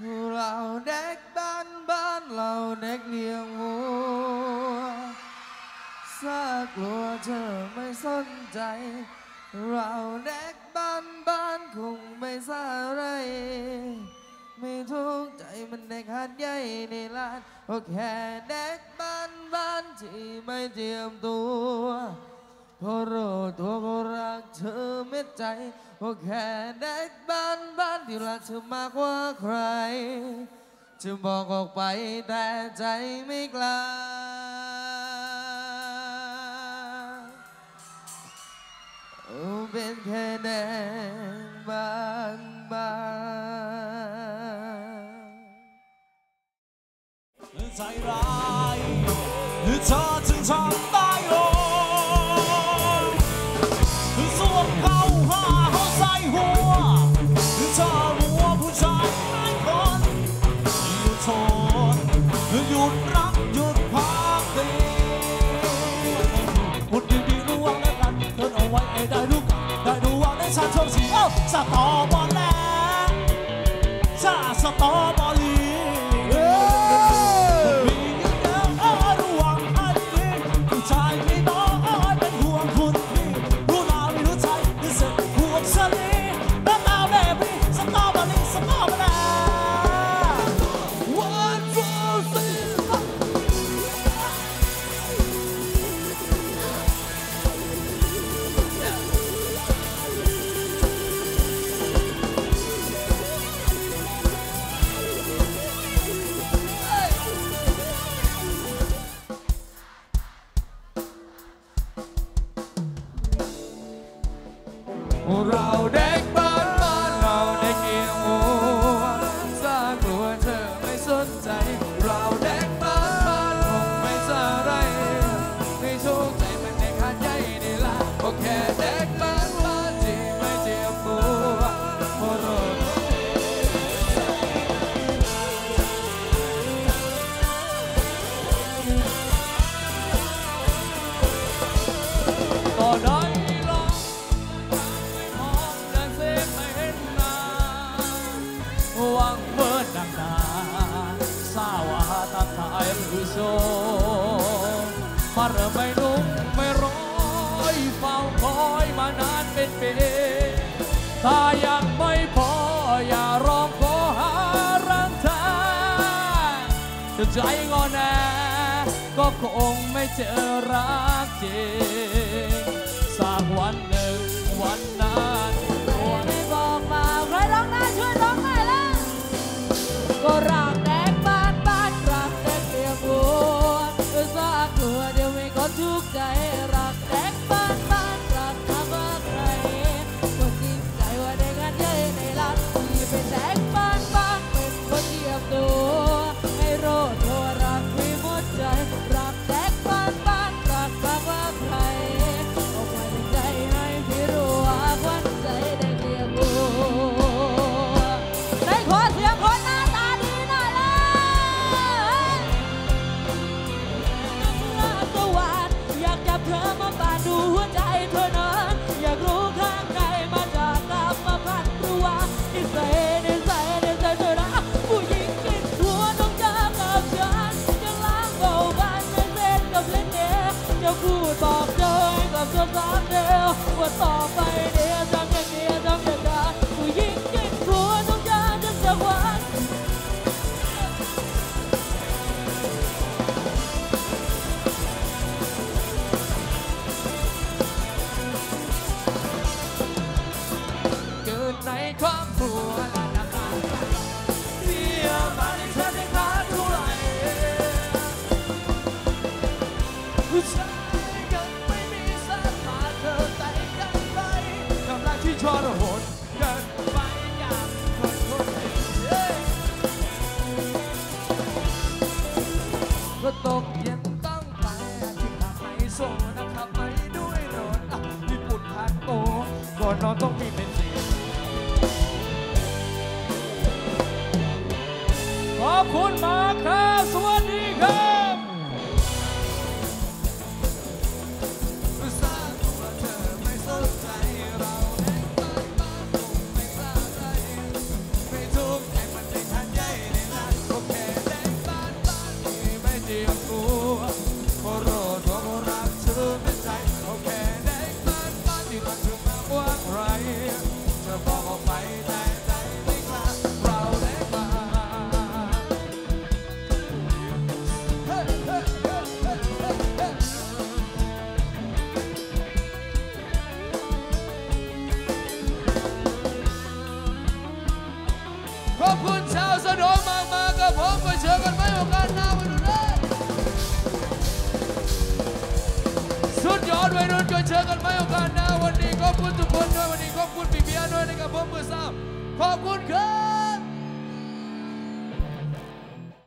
เราเด็กบ้านบ้านเราเด็กเลี้ยงวัวซากลัวเธอไม่สนใจ เราเด็กบ้านบ้านคงไม่ซาอะไร ไม่ทุกข์ใจมันเด็กหัดใหญ่ในลานก็แค่เด็กบ้านบ้านที่ไม่เตรียมตัว พราะรู้ตัวก็รักเธอเม็ดใจก็แค่เด็กบ้านบ้านที่รักเธอมากกว่าใคร จะบอกออกไปแต่ใจไม่กล้าโอ้เป็นแค่แดงบ้างบางใจร้ายหรือเธอ ยุดรักหยุดพากดีพูดดีๆระวังแล้กันเดินเอาไว้ได้รู้กันได้รู้ว่าได้ชัดชมสิเอ้าสตอบอลแล้วชาสตอบอลลี เราเด็กบ้านบ้านเราเด็กเอียงหัวซากลัวเธอไม่สนใจ เราเด็กบ้านบ้านคงไม่สาไรไม่ทุกข์ใจมันเด็กหัดใหญ่นี่ละก็แค่เด็กบ้านบ้านที่ไม่เจียมตัวเพราะเราก็ โซมาเริ่มไม่นุ่มไม่ร้อยเฝ้าคอยมานานเป็นปีถ้ายังไม่พออย่าร้องขอหารังทางจะใจงอนแนก็คงไม่เจอรักจริง ผู้ชายยังไม่มีสักบาทเธอแต่กันไปกำลังที่ชอรหดเกินไปอย่างคนคนหนึ่งก็ตกเย็นต้องไปที่ขับไฮโซนะครับไปด้วยรถญี่ปุ่นทานโตก่อนนอนต้องมีเป็นสีขอบคุณมากครับ Yeah. เชิญกันไม่โอกาสหน้าวันนี้ขอบคุณทุกคนด้วยวันนี้ขอบคุณพี่เบียร์ด้วยนะครับผมมือซ้ำขอบคุณครับ